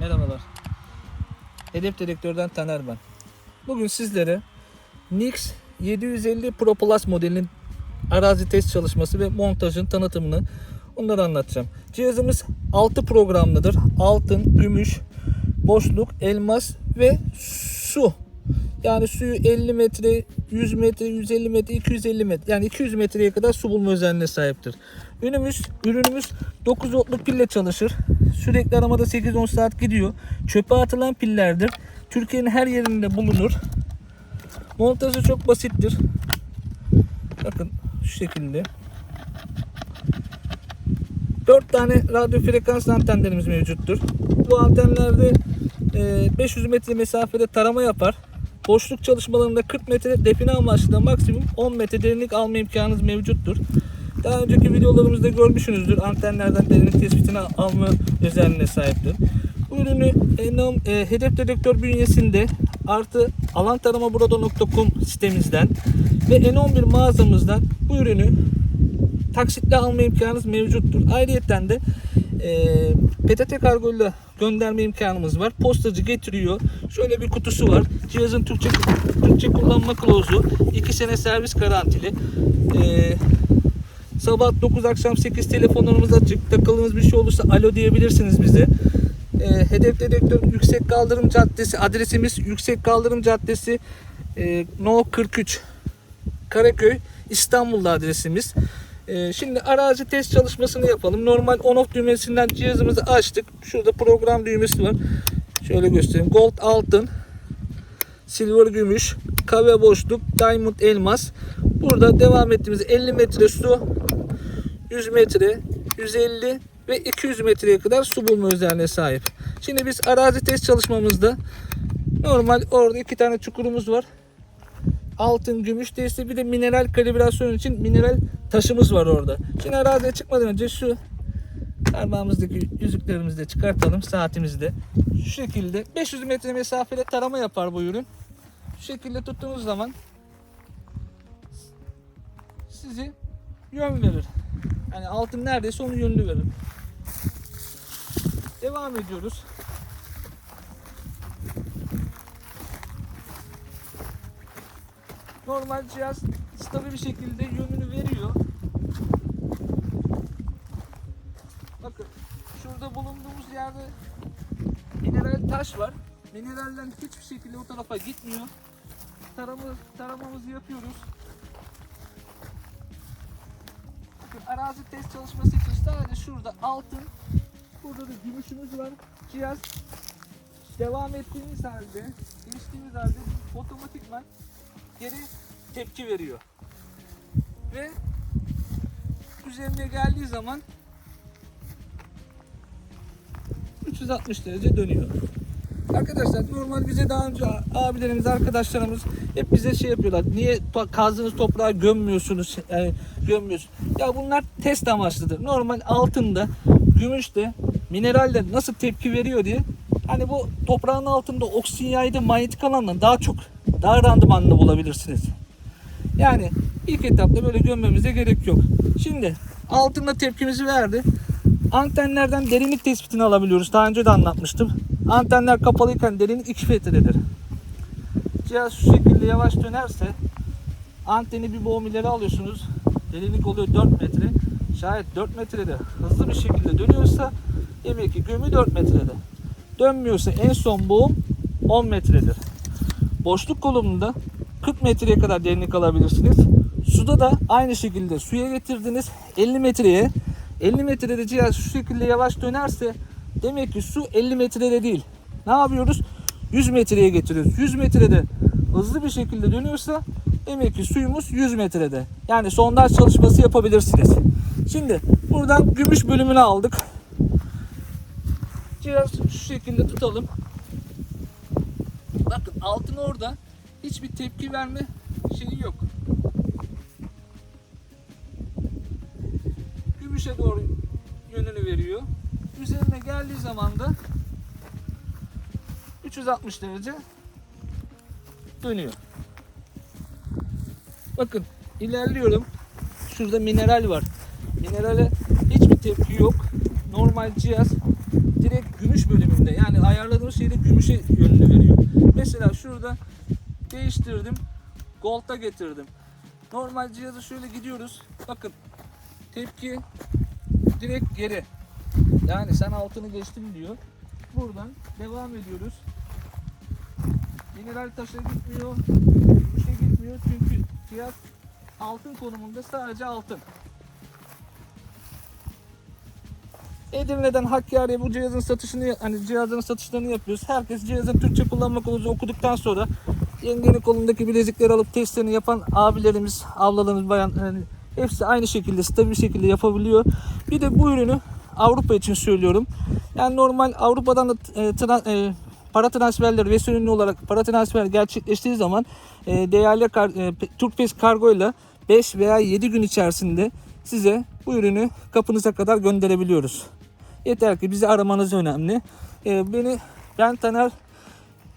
Merhabalar. Hedef Direktör'den Taner ben. Bugün sizlere Nix 750 Pro Plus modelinin arazi test çalışması ve montajın tanıtımını onları anlatacağım. Cihazımız 6 programlıdır. Altın, gümüş, boşluk, elmas ve su. Yani suyu 50 metre, 100 metre, 150 metre, 250 metre yani 200 metreye kadar su bulma özelliğine sahiptir. Ürünümüz, ürünümüz 9 voltluk pille çalışır. Sürekli aramada 8-10 saat gidiyor. Çöpe atılan pillerdir. Türkiye'nin her yerinde bulunur. Montajı çok basittir. Bakın şu şekilde. 4 tane radyo frekans antenlerimiz mevcuttur. Bu antenlerde e, 500 metre mesafede tarama yapar. Boşluk çalışmalarında 40 metre define amaçlı maksimum 10 metre derinlik alma imkanınız mevcuttur. Daha önceki videolarımızda görmüşsünüzdür. Antenlerden derinlik tespitini alma özelliğine sahiptir. Bu ürünü Enom, e, hedef dedektör bünyesinde artı alantaramaburada.com sitemizden ve N11 mağazamızdan bu ürünü taksitle alma imkanınız mevcuttur. Ayrıca de e, PTT kargoyla gönderme imkanımız var. Postacı getiriyor. Şöyle bir kutusu var. Cihazın Türkçe Türkçe kullanma kılavuzu. 2 sene servis garantili. E, sabah 9 akşam 8 telefonlarımız açık. Takıldığınız bir şey olursa alo diyebilirsiniz bize. E, hedef dedektör Yüksek Kaldırım Caddesi adresimiz Yüksek Kaldırım Caddesi e, No 43 Karaköy İstanbul'da adresimiz. Ee, şimdi arazi test çalışmasını yapalım. Normal on-off düğmesinden cihazımızı açtık. Şurada program düğmesi var. Şöyle göstereyim. Gold altın, silver gümüş, kahve boşluk, diamond elmas. Burada devam ettiğimiz 50 metre su, 100 metre, 150 ve 200 metreye kadar su bulma özelliğine sahip. Şimdi biz arazi test çalışmamızda normal orada iki tane çukurumuz var altın, gümüş testi bir de mineral kalibrasyon için mineral taşımız var orada. Şimdi araziye çıkmadan önce şu parmağımızdaki yüzüklerimizi de çıkartalım saatimizi de. Şu şekilde 500 metre mesafede tarama yapar bu ürün. Şu şekilde tuttuğunuz zaman sizi yön verir. Yani altın neredeyse onun yönünü verir. Devam ediyoruz. normal cihaz stabil bir şekilde yönünü veriyor. Bakın şurada bulunduğumuz yerde mineral taş var. Mineralden hiçbir şekilde o tarafa gitmiyor. Tarama, taramamızı yapıyoruz. Bakın arazi test çalışması için sadece şurada altın, burada da gümüşümüz var. Cihaz devam ettiğimiz halde, geçtiğimiz halde otomatikman geri tepki veriyor. Ve üzerine geldiği zaman 360 derece dönüyor. Arkadaşlar normal bize daha önce abilerimiz, arkadaşlarımız hep bize şey yapıyorlar. Niye kazdığınız toprağa gömmüyorsunuz? Yani gömmüyorsunuz. Ya bunlar test amaçlıdır. Normal altında, gümüşte, mineralde nasıl tepki veriyor diye hani bu toprağın altında oksijen yaydığı manyetik alandan daha çok daha randımanlı bulabilirsiniz. Yani ilk etapta böyle gömmemize gerek yok. Şimdi altında tepkimizi verdi. Antenlerden derinlik tespitini alabiliyoruz. Daha önce de anlatmıştım. Antenler kapalıyken derinlik 2 metredir. Cihaz şu şekilde yavaş dönerse anteni bir boğum ileri alıyorsunuz. Derinlik oluyor 4 metre. Şayet 4 metrede hızlı bir şekilde dönüyorsa demek ki gömü 4 metrede. Dönmüyorsa en son boğum 10 metredir. Boşluk kolumunda 40 metreye kadar derinlik alabilirsiniz. Suda da aynı şekilde suya getirdiniz 50 metreye. 50 metrede cihaz şu şekilde yavaş dönerse demek ki su 50 metrede değil. Ne yapıyoruz? 100 metreye getiriyoruz. 100 metrede hızlı bir şekilde dönüyorsa demek ki suyumuz 100 metrede. Yani sondaj çalışması yapabilirsiniz. Şimdi buradan gümüş bölümünü aldık. Cihaz şu şekilde tutalım. Bakın altın orada hiçbir tepki verme şeyi yok. Gümüşe doğru yönünü veriyor. Üzerine geldiği zaman da 360 derece dönüyor. Bakın ilerliyorum. Şurada mineral var. Minerale hiçbir tepki yok. Normal cihaz direkt gümüş bölümünde yani ayağı aldığımız şeyde gümüşe yönünü veriyor. Mesela şurada değiştirdim. Gold'a getirdim. Normal cihazı şöyle gidiyoruz. Bakın tepki direkt geri. Yani sen altını geçtin diyor. Buradan devam ediyoruz. Mineral taşa gitmiyor. Gümüşe gitmiyor. Çünkü cihaz altın konumunda sadece altın. Edirne'den Hakkari'ye bu cihazın satışını hani cihazın satışlarını yapıyoruz. Herkes cihazın Türkçe kullanma kılavuzu okuduktan sonra yengenin kolundaki bilezikleri alıp testlerini yapan abilerimiz, ablalarımız, bayan yani hepsi aynı şekilde stabil şekilde yapabiliyor. Bir de bu ürünü Avrupa için söylüyorum. Yani normal Avrupa'dan da e, tra- e, para transferleri ve ürünlü olarak para transfer gerçekleştiği zaman e, değerli kar, e, Turkpes kargo ile 5 veya 7 gün içerisinde size bu ürünü kapınıza kadar gönderebiliyoruz. Yeter ki bizi aramanız önemli. E, beni ben Taner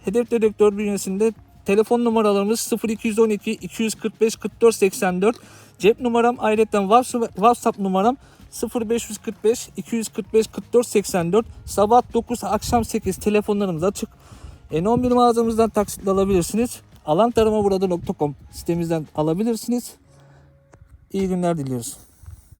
Hedef Dedektör bünyesinde telefon numaralarımız 0212 245 44 84. Cep numaram ayrıca WhatsApp numaram 0545 245 44 84. Sabah 9 akşam 8 telefonlarımız açık. N11 mağazamızdan taksitle alabilirsiniz. Alantaramaburada.com sitemizden alabilirsiniz. İyi günler diliyoruz.